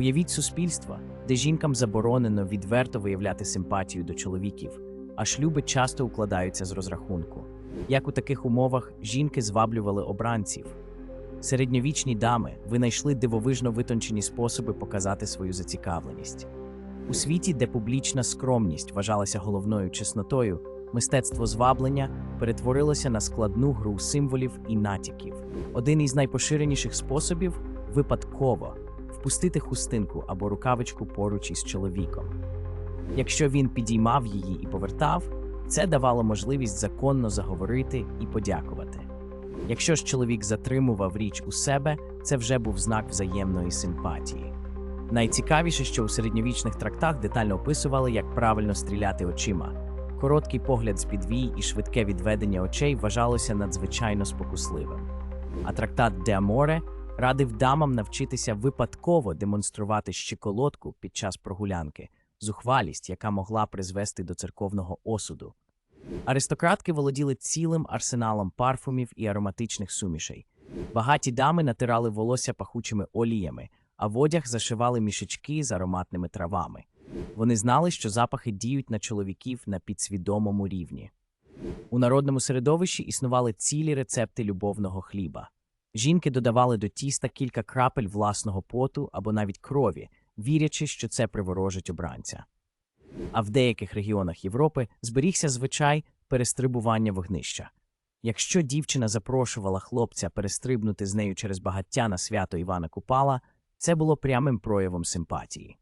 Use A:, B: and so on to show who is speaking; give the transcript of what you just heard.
A: Уявіть суспільство, де жінкам заборонено відверто виявляти симпатію до чоловіків, а шлюби часто укладаються з розрахунку. Як у таких умовах жінки зваблювали обранців. Середньовічні дами винайшли дивовижно витончені способи показати свою зацікавленість. У світі, де публічна скромність вважалася головною чеснотою, мистецтво зваблення перетворилося на складну гру символів і натяків. Один із найпоширеніших способів випадково впустити хустинку або рукавичку поруч із чоловіком. Якщо він підіймав її і повертав, це давало можливість законно заговорити і подякувати. Якщо ж чоловік затримував річ у себе, це вже був знак взаємної симпатії. Найцікавіше, що у середньовічних трактах детально описували, як правильно стріляти очима. Короткий погляд з підвій і швидке відведення очей вважалося надзвичайно спокусливим. А трактат Де Аморе радив дамам навчитися випадково демонструвати щеколотку під час прогулянки, зухвалість, яка могла призвести до церковного осуду. Аристократки володіли цілим арсеналом парфумів і ароматичних сумішей. Багаті дами натирали волосся пахучими оліями, а в одяг зашивали мішечки з ароматними травами. Вони знали, що запахи діють на чоловіків на підсвідомому рівні. У народному середовищі існували цілі рецепти любовного хліба. Жінки додавали до тіста кілька крапель власного поту або навіть крові, вірячи, що це приворожить обранця. А в деяких регіонах Європи зберігся звичай перестрибування вогнища. Якщо дівчина запрошувала хлопця перестрибнути з нею через багаття на свято Івана Купала, це було прямим проявом симпатії.